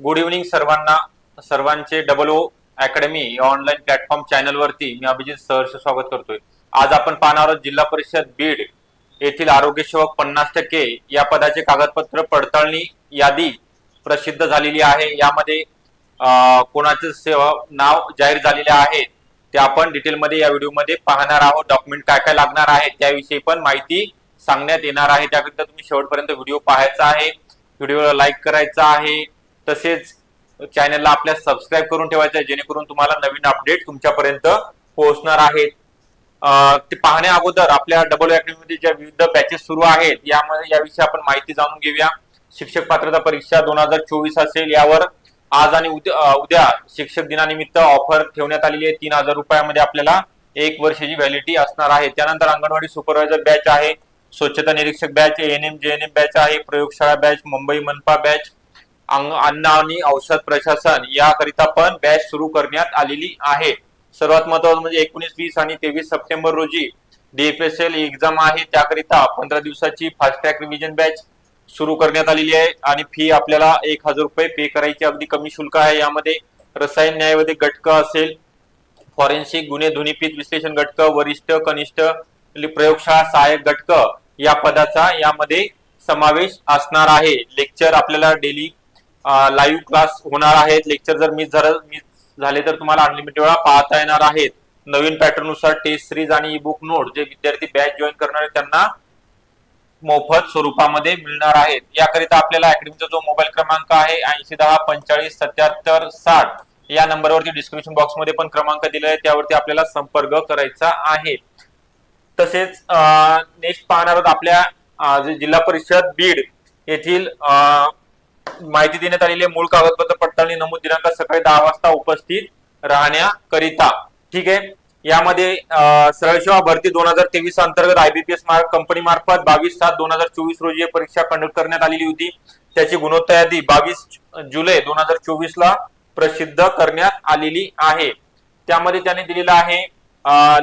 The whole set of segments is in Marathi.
गुड इव्हनिंग सर्वांना. सर्वांचे डबल ओ अकॅडमी या ऑनलाईन प्लॅटफॉर्म चॅनल वरती मी अभिजित सहर्ष स्वागत करतोय. आज आपण पाहणार आहोत जिल्हा परिषद बीड येथील आरोग्य सेवक पन्नास टक्के या पदाचे कागदपत्र पडताळणी यादी प्रसिद्ध झालेली आहे. यामध्ये कोणाचे सेवा नाव जाहीर झालेले आहे ते आपण डिटेलमध्ये या व्हिडिओमध्ये पाहणार आहोत. डॉक्युमेंट काय काय लागणार आहे त्याविषयी पण माहिती सांगण्यात येणार आहे. त्याकरिता तुम्ही शेवटपर्यंत व्हिडिओ पाहायचा आहे. व्हिडिओला लाईक करायचा आहे. तसेच चॅनलला आपल्या सबस्क्राईब करून ठेवायचं आहे जेणेकरून तुम्हाला नवीन अपडेट तुमच्यापर्यंत पोहोचणार आहेत. ते पाहण्या अगोदर आपल्या डबल अकॅडमीमध्ये ज्या विविध बॅचेस सुरू आहेत यामध्ये याविषयी आपण माहिती जाणून घेऊया. शिक्षक पात्रता परीक्षा दोन हजार चोवीस असेल यावर आज आणि उद्या उद्या शिक्षक दिनानिमित्त ऑफर ठेवण्यात आलेली आहे. तीन हजार रुपयामध्ये आपल्याला एक वर्षाची व्हॅलिडिटी असणार आहे. त्यानंतर अंगणवाडी सुपरवायझर बॅच आहे स्वच्छता निरीक्षक batch N M J N M batch आहे प्रयोगशाळा बॅच मुंबई मनपा बॅच अन्न आणि औषध प्रशासन याकरिता पण बॅच सुरू करण्यात आलेली आहे. सर्वात महत्वाचं म्हणजे एकोणीस वीस आणि तेवीस सप्टेंबर रोजी डीएफएसएल एक्झाम आहे. त्याकरिता पंधरा दिवसाची फास्ट ट्रॅक रिव्हिजन बॅच सुरू करण्यात आलेली आहे आणि फी आपल्याला एक हजार रुपये पे करायची अगदी कमी शुल्क आहे. यामध्ये रसायन न्यायवादी घटक असेल फॉरेन्सिक गुन्हे ध्वनिपीत विश्लेषण घटक वरिष्ठ कनिष्ठ प्रयोगशाळा सहाय्यक घटक या पदाचा यामध्ये समावेश असणार आहे. लेक्चर आपल्याला डेली लाईव्ह क्लास होणार आहेत. लेक्चर जर मिस झालं मिस झाले तर तुम्हाला अनलिमिटेड वेळा पाहता येणार आहेत. नवीन पॅटर्ननुसार टेस्ट सिरीज आणि ई बुक नोट जे विद्यार्थी बॅच जॉईन करणार आहेत त्यांना मोफत स्वरूपामध्ये मिळणार आहेत. याकरिता आपल्याला अकॅडमीचा जो मोबाईल क्रमांक आहे ऐंशी दहा पंचेचाळीस सत्याहत्तर साठ या नंबरवरती डिस्क्रिप्शन बॉक्समध्ये पण क्रमांक दिला आहे. त्यावरती आपल्याला संपर्क करायचा आहे. तसेच नेक्स्ट पाहणार आहोत आपल्या जिल्हा परिषद बीड येथील माहिती देण्यात आलेली आहे. मूळ कागदपत्र पडताळणी नमूद दिनांक सकाळी दहा वाजता उपस्थित राहण्याकरिता ठीक आहे? यामध्ये सरळ सेवा भरती दोन हजार तेवीस अंतर्गत आयबीपीएस कंपनी मार्फत बावीस सात दोन हजार चोवीस रोजी ही परीक्षा कंडक्ट करण्यात आलेली होती. त्याची गुणवत्ता यादी बावीस जुलै दोन हजार चोवीस ला प्रसिद्ध करण्यात आलेली आहे. त्यामध्ये त्याने दिलेलं आहे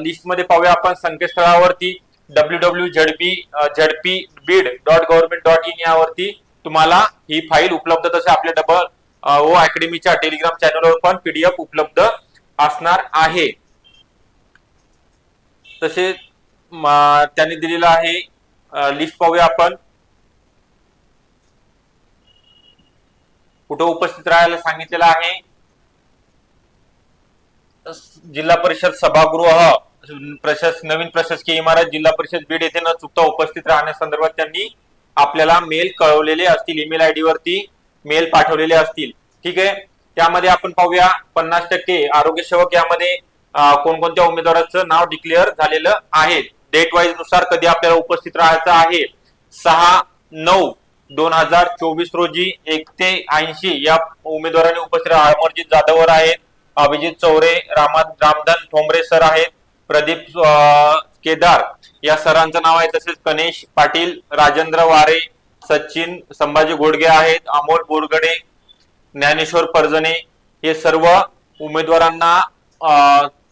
लिस्टमध्ये पाहूया आपण संकेतस्थळावरती W W ZP ZP Beed dot government dot in यावरती तुम्हाला ही फाईल उपलब्ध तसे आपल्या डबल ओ अकॅडमीच्या टेलिग्राम चॅनलवर पण पीडीएफ उपलब्ध असणार आहे. तसे त्यांनी दिलेलं आहे लिस्ट पाहूया आपण. कुठं उपस्थित राहायला सांगितलेलं आहे? जिल्हा परिषद सभागृह प्रशास नवीन प्रशासकीय इमारत जिल्हा परिषद बीड येथे न चुकता उपस्थित राहण्यासंदर्भात त्यांनी आपल्याला मेल कळवलेले असतील ईमेल आयडी वरती मेल पाठवलेले असतील. ठीक आहे? त्यामध्ये आपण पाहूया पन्नास टक्के आरोग्य सेवक यामध्ये कोणकोणत्या उमेदवाराचं नाव डिक्लेअर झालेलं आहे. डेट वाईजनुसार कधी आपल्याला उपस्थित राहायचं आहे? सहा नऊ दोन हजार चोवीस रोजी एक ते ऐंशी या उमेदवारांनी उपस्थित राहा अमरजित जाधववर आहेत अभिजित चौरे रामा रामधन ठोंबरे सर आहेत प्रदीप केदार या सरांचं नाव आहे. तसेच गणेश पाटील राजेंद्र वारे सचिन संभाजी घोडगे आहेत अमोल बोरगडे ज्ञानेश्वर परजणे हे सर्व उमेदवारांना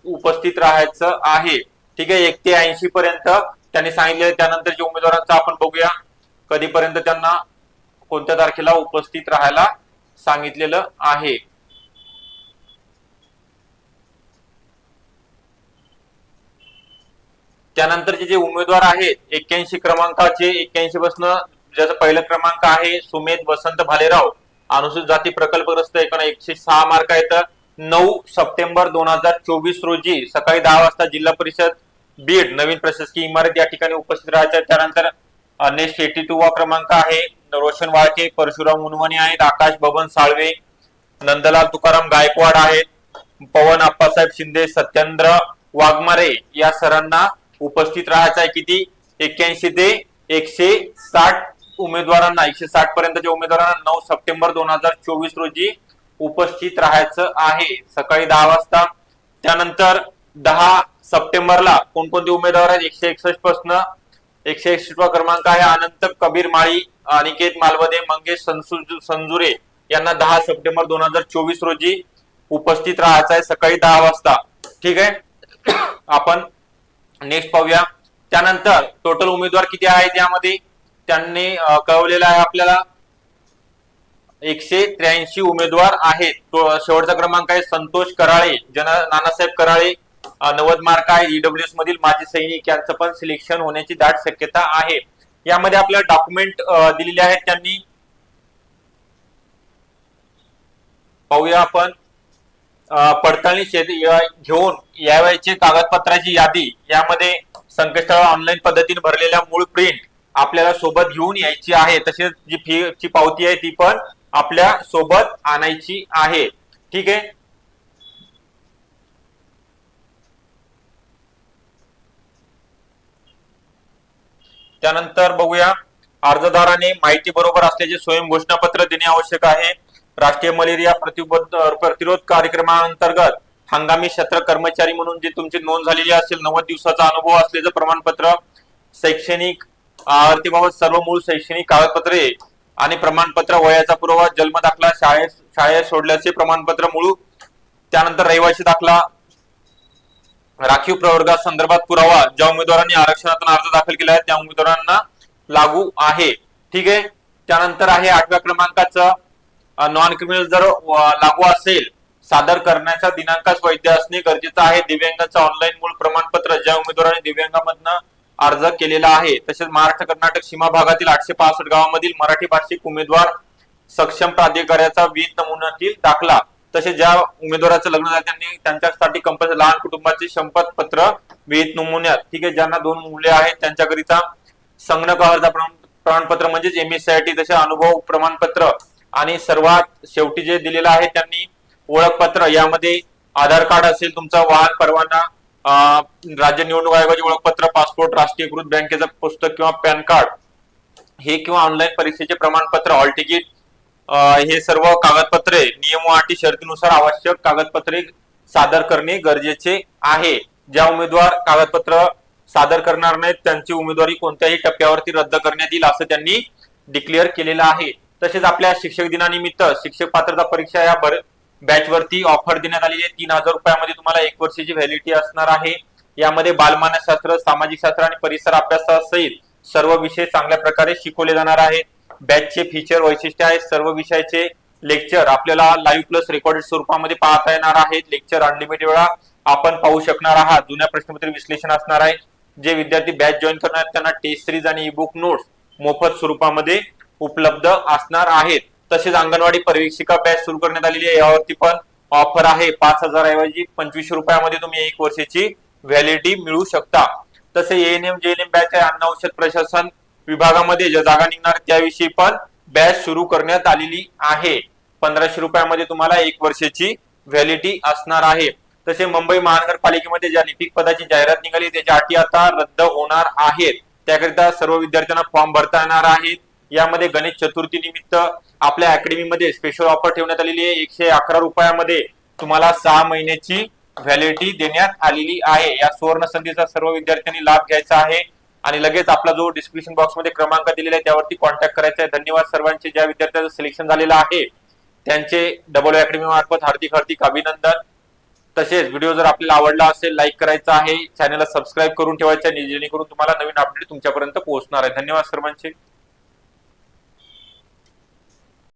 उपस्थित राहायचं आहे. ठीक आहे एक ते ऐंशी पर्यंत त्यांनी सांगितले जे उमेदवारांचं आपण बघूया कधीपर्यंत त्यांना कोणत्या तारखेला उपस्थित राहायला सांगितलेलं आहे. त्यानंतरचे जे उमेदवार आहेत एक्क्याऐंशी क्रमांकाचे एक्क्याऐंशी पासून ज्याचा पहिला क्रमांक आहे सुमेध वसंत भालेराव. अनुसूचित जाती प्रकल्पग्रस्त एकूण एकशे सहा मार्क आहेत. नऊ सप्टेंबर दोन हजार चोवीस रोजी सकाळी दहा वाजता जिल्हा परिषद बीड नवीन प्रशासकीय इमारत या ठिकाणी उपस्थित राहायचं. त्यानंतर नेक्स्ट एटी टू वा क्रमांक आहे. रोशन वाळके परशुराम मुनवणे आहेत. आकाश बबन साळवे नंदलाल तुकाराम गायकवाड आहेत. पवन आप्पासाहेब शिंदे सत्येंद्र वाघमारे या सरांना उपस्थित राहायचं आहे किती? एक्क्याऐंशी ते एकशे साठ उमेदवारांना एकशे साठ पर्यंतच्या उमेदवारांना नऊ सप्टेंबर दोन हजार चोवीस रोजी उपस्थित राहायचं आहे. सकाळी दहा वाजता. त्यानंतर दहा सप्टेंबरला कोणकोणते उमेदवार आहेत? एकशे एकसष्ट पासन एकशे एकसष्ट क्रमांक आहे अनंत कबीर माळी अनिकेत मालवदे मंगेश संजुरे यांना दहा सप्टेंबर दोन हजार चोवीस रोजी उपस्थित राहायचं आहे सकाळी दहा वाजता. ठीक आहे? आपण नेक्स्ट पाहूया. त्यानंतर टोटल उमेदवार किती आहेत यामध्ये? त्यांनी कळवलेलं आहे आपल्याला. एकशे त्र्याऐंशी उमेदवार आहेत. तो शेवटचा क्रमांक आहे संतोष कराळे जन नानासाहेब कराळे नव्वद मार्क आहे. ईडब्ल्यूएस मधील माजी सैनिक यांचं पण सिलेक्शन होण्याची दाट शक्यता आहे. यामध्ये आपल्याला डॉक्युमेंट दिलेले आहेत त्यांनी. पाहूया आपण. पडताळणी घेऊन यावेळेची कागदपत्राची यादी यामध्ये संकेतस्थळ ऑनलाईन पद्धतीने भरलेल्या मूळ प्रिंट आपल्याला सोबत घेऊन यायची आहे. तसेच जी फी ची पावती आहे ती पण आपल्यासोबत आणायची आहे. ठीक आहे? त्यानंतर बघूया. अर्जदाराने माहिती बरोबर असल्याचे स्वयं घोषणापत्र देणे आवश्यक आहे. राष्ट्रीय मलेरिया प्रतिबद्ध प्रतिरोध कार्यक्रमाअंतर्गत हंगामी क्षेत्र कर्मचारी म्हणून जे तुमची नोंद झालेली असेल नव्वद दिवसाचा अनुभव असल्याचं प्रमाणपत्र शैक्षणिक आरतीबाबत सर्व मूळ शैक्षणिक कागदपत्रे आणि प्रमाणपत्र वयाचा पुरावा जन्म दाखला शाळेत शाळेत सोडल्याचे प्रमाणपत्र मूळ त्यानंतर रहिवासी दाखला राखीव प्रवर्गा संदर्भात पुरावा ज्या उमेदवारांनी आरक्षणातून अर्ज दाखल केला आहे त्या उमेदवारांना लागू आहे. ठीक आहे? त्यानंतर आहे आठव्या क्रमांकाचं नॉन क्रिमिनल जर लागू असेल सादर करण्याचा दिनांकास वैध असणे गरजेचं आहे. दिव्यांगाचं ऑनलाईन मूळ प्रमाणपत्र ज्या उमेदवारांनी दिव्यांगामधनं अर्ज केलेला आहे तसेच महाराष्ट्र कर्नाटक सीमा भागातील आठशे पासष्ट गावामधील मराठी भाषिक उमेदवार सक्षम प्राधिकाऱ्याचा वीज नमुन्यातील दाखला तसेच ज्या उमेदवाराचं लग्न झालं त्यांनी त्यांच्यासाठी कंपल्सरी लहान कुटुंबाचे शपथ पत्र विहित नमुन्यात. ठीक आहे ज्यांना दोन मुले आहेत त्यांच्याकरिता संगणक अर्ज प्रमाण- प्रमाणपत्र म्हणजेच M S C I T तसे अनुभव प्रमाणपत्र आणि सर्वात शेवटी जे दिलेलं आहे त्यांनी ओळखपत्र यामध्ये आधार कार्ड असेल तुमचा वाहन परवाना राज्य निवडणूक आयोगाचे ओळखपत्र पासपोर्ट राष्ट्रीयकृत बँकेचं पुस्तक किंवा पॅन कार्ड हे किंवा ऑनलाईन परीक्षेचे प्रमाणपत्र हॉल तिकीट हे सर्व कागदपत्रे नियम व अटी शर्तीनुसार आवश्यक कागदपत्रे सादर करणे गरजेचे आहे. ज्या उमेदवार कागदपत्र सादर करणार नाहीत त्यांची उमेदवारी कोणत्याही टप्प्यावरती रद्द करण्यात येईल असं त्यांनी डिक्लेअर केलेलं आहे. तसेच आपल्या शिक्षक दिनानिमित्त शिक्षक पात्रता परीक्षा या बॅच वरती ऑफर देण्यात आलेली आहे. तीन हजार रुपयामध्ये तुम्हाला एक वर्षाची व्हॅलिडिटी असणार आहे. यामध्ये बालमानसशास्त्र सामाजिक शास्त्र आणि परिसर अभ्यासासहित सर्व विषय चांगल्या प्रकारे शिकवले जाणार आहेत बॅचचे फीचर वैशिष्ट्य आहेत. सर्व विषयाचे लेक्चर आपल्याला लाईव्ह प्लस रेकॉर्डेड स्वरूपामध्ये पाहता येणार आहेत. लेक्चर अनलिमिटेड वेळा आपण पाहू शकणार आहात. जुन्या प्रश्नपत्र विश्लेषण असणार आहे. जे विद्यार्थी बॅच जॉईन करणार त्यांना टेस्ट सिरीज आणि ईबुक नोट्स मोफत स्वरूपामध्ये उपलब्ध असणार आहेत. तसेच अंगणवाडी परीक्षिका बॅच सुरू करण्यात आलेली आहे. यावरती पण ऑफर आहे. पाच हजार ऐवजी पंचवीसशे रुपयामध्ये तुम्ही एक वर्षाची व्हॅलिडिटी मिळू शकता. तसे एएनएम जेएनएम बॅच आहे. अन्न औषध प्रशासन विभागामध्ये ज्या जागा निघणार त्याविषयी पण बॅच सुरू करण्यात आलेली आहे. पंधराशे रुपयामध्ये तुम्हाला एक वर्षाची व्हॅलिडिटी असणार आहे. तसे मुंबई महानगरपालिकेमध्ये ज्या लिपिक पदाची जाहिरात निघाली त्याच्या अटी आता रद्द होणार आहेत. त्याकरिता सर्व विद्यार्थ्यांना फॉर्म भरता येणार आहेत. यामध्ये गणेश चतुर्थी निमित्त आपल्या अकॅडमीमध्ये स्पेशल ऑफर ठेवण्यात आलेली आहे. एकशे अकरा रुपयामध्ये तुम्हाला सहा महिन्याची व्हॅलिडिटी देण्यात आलेली आहे. या सुवर्ण संधीचा सर्व विद्यार्थ्यांनी लाभ घ्यायचा आहे. आणि लगेच आपला जो डिस्क्रिप्शन बॉक्समध्ये क्रमांक दिलेला आहे त्यावरती कॉन्टॅक्ट करायचा आहे. धन्यवाद सर्वांचे. ज्या विद्यार्थ्यांचं सिलेक्शन झालेलं आहे त्यांचे डबल अकॅडमी मार्फत हार्दिक हार्दिक अभिनंदन. तसेच व्हिडिओ जर आपल्याला आवडला असेल लाईक करायचा आहे. चॅनलला सबस्क्राईब करून ठेवायचं आहे. जेणेकरून तुम्हाला नवीन अपडेट तुमच्यापर्यंत पोहोचणार आहे. धन्यवाद सर्वांचे.